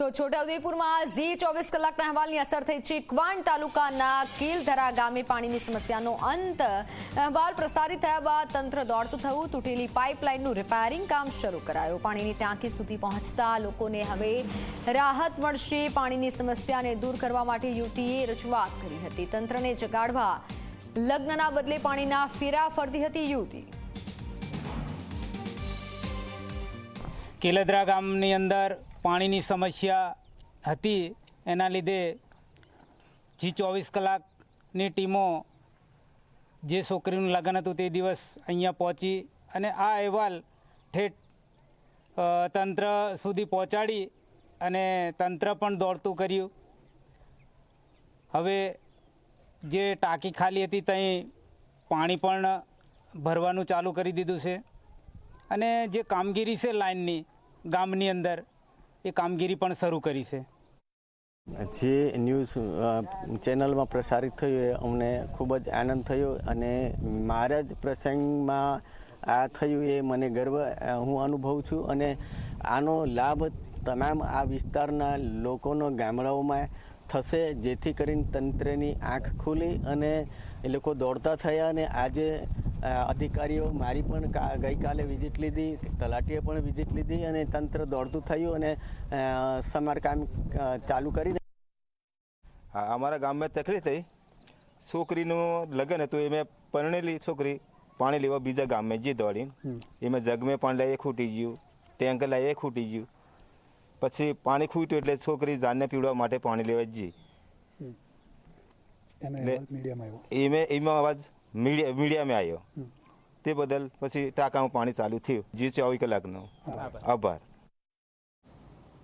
તો છોટાઉદેપુરમાં ઝી ચોવીસ કલાકના અહેવાલની અસર થઈ છે. ક્વાંટ તાલુકાના કીલધરા ગામે પાણીની સમસ્યાનો અંત. અહેવાલ પ્રસારિત થયા બાદ તંત્ર દોડતું થયું. તૂટેલી પાઇપલાઇનનું રિપેરિંગ કામ શરૂ કરાયું. પાણીની ટાંકી સુધી પહોંચતા લોકોને હવે રાહત મળશે. પાણીની સમસ્યાને દૂર કરવા માટે યુવતીએ રજૂઆત કરી હતી. તંત્રને જગાડવા લગ્નના બદલે પાણીના ફેરા ફરતી હતી યુવતી. કેલદરા ગામની અંદર પાણીની સમસ્યા હતી. એના લીધે જી ચોવીસ કલાકની ટીમો જે છોકરીનું લગ્ન હતું તે દિવસ અહીંયા પહોંચી અને આ અહેવાલ ઠેઠ તંત્ર સુધી પહોંચાડી અને તંત્ર પણ દોડતું કર્યું. હવે જે ટાંકી ખાલી હતી ત્યાં પાણી પણ ભરવાનું ચાલુ કરી દીધું છે. અને જે કામગીરી છે લાઇનની ગામની અંદર એ કામગીરી પણ શરૂ કરી છે. જે ન્યૂઝ ચેનલમાં પ્રસારિત થયું એ અમને ખૂબ જ આનંદ થયો અને મારા જ પ્રસંગમાં આ થયું એ મને ગર્વ હું અનુભવું છું અને આનો લાભ તમામ આ વિસ્તારના લોકોનો ગામડાઓમાં થશે, જેથી કરીને તંત્રની આંખ ખુલી અને એ લોકો દોડતા થયા અને આજે અધિકારીઓ મારી પણ ગઈકાલે વિઝિટ લીધી તલાટીએ પણ વિઝિટ લીધી અને તંત્ર દોડતું થયું અને સમારકામ ચાલુ કરી હા અમારા ગામમાં તકલીફ થઈ. છોકરીનું લગ્ન હતું એ મેં પરણેલી છોકરી પાણી લેવા બીજા ગામમાં જી દોડી એમાં જગમે પાણી લઈએ ખૂટી ગયું ટેન્કર લઈએ એ ખૂટી ગયું. પછી પાણી ખૂટ્યું એટલે છોકરી જાનને પીવડવા માટે પાણી લેવા જી એનો એટલે- અહેવાલ એમાં એમાં અવાજ મીડિયા મીડિયામાં આવ્યો તે બદલ પછી ટાંકામાં પાણી ચાલુ થયું. જી ચોવીસ કલાકનો. આભાર.